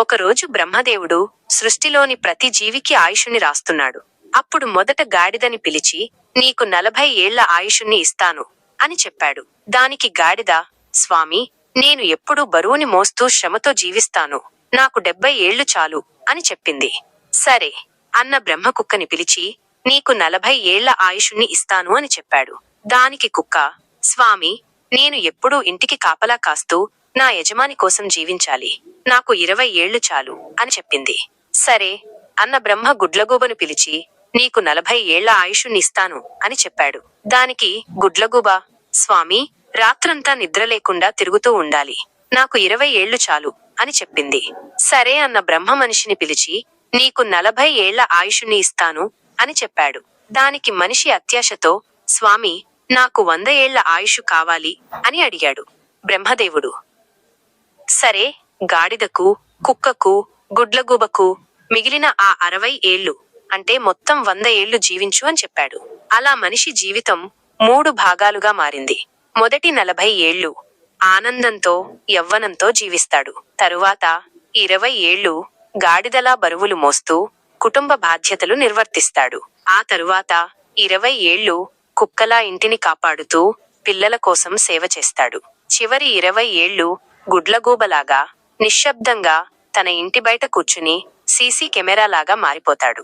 ఒకరోజు బ్రహ్మదేవుడు సృష్టిలోని ప్రతి జీవికి ఆయుషుని రాస్తున్నాడు. అప్పుడు మొదట గాడిదని పిలిచి నీకు నలభై ఏళ్ళ ఆయుషుణ్ణి ఇస్తాను అని చెప్పాడు. దానికి గాడిద స్వామి నేను ఎప్పుడూ బరువుని మోస్తూ శ్రమతో జీవిస్తాను. నాకు డెబ్బై ఏళ్ళు చాలు అని చెప్పింది. సరే అన్న బ్రహ్మ కుక్కని పిలిచి నీకు నలభై ఏళ్ళ ఆయుషుణ్ణి ఇస్తాను అని చెప్పాడు. దానికి కుక్క స్వామి నేను ఎప్పుడూ ఇంటికి కాపలా కాస్తూ నా యజమాని కోసం జీవించాలి. నాకు ఇరవై ఏళ్ళు చాలు అని చెప్పింది. సరే అన్న బ్రహ్మ గుడ్లగూబను పిలిచి నీకు నలభై ఏళ్ళ ఆయుషునిస్తాను అని చెప్పాడు. దానికి గుడ్లగూబ స్వామి రాత్రంతా నిద్ర లేకుండా తిరుగుతూ ఉండాలి. నాకు ఇరవై ఏళ్ళు చాలు అని చెప్పింది. సరే అన్న బ్రహ్మ మనిషిని పిలిచి నీకు నలభై ఏళ్ళ ఆయుషుని ఇస్తాను అని చెప్పాడు. దానికి మనిషి అత్యాశతో స్వామి నాకు వంద ఏళ్ళ ఆయుషు కావాలి అని అడిగాడు బ్రహ్మదేవుడు. సరే గాడిదకు కుక్కకు గుడ్లగూబకు మిగిలిన ఆ అరవై ఏళ్ళు అంటే మొత్తం వంద ఏళ్ళు జీవించు అని చెప్పాడు. అలా మనిషి జీవితం మూడు భాగాలుగా మారింది. మొదటి నలభై ఏళ్ళు ఆనందంతో యవ్వనంతో జీవిస్తాడు. తరువాత ఇరవై ఏళ్ళు గాడిదలా బరువులు మోస్తూ కుటుంబ బాధ్యతలు నిర్వర్తిస్తాడు. ఆ తరువాత ఇరవై ఏళ్ళు కుక్కలా ఇంటిని కాపాడుతూ పిల్లల కోసం సేవ చేస్తాడు. చివరి ఇరవై ఏళ్ళు గుడ్లగూబలాగా నిశ్శబ్దంగా తన ఇంటి బయట కూర్చుని సీసీ కెమెరాలాగా మారిపోతాడు.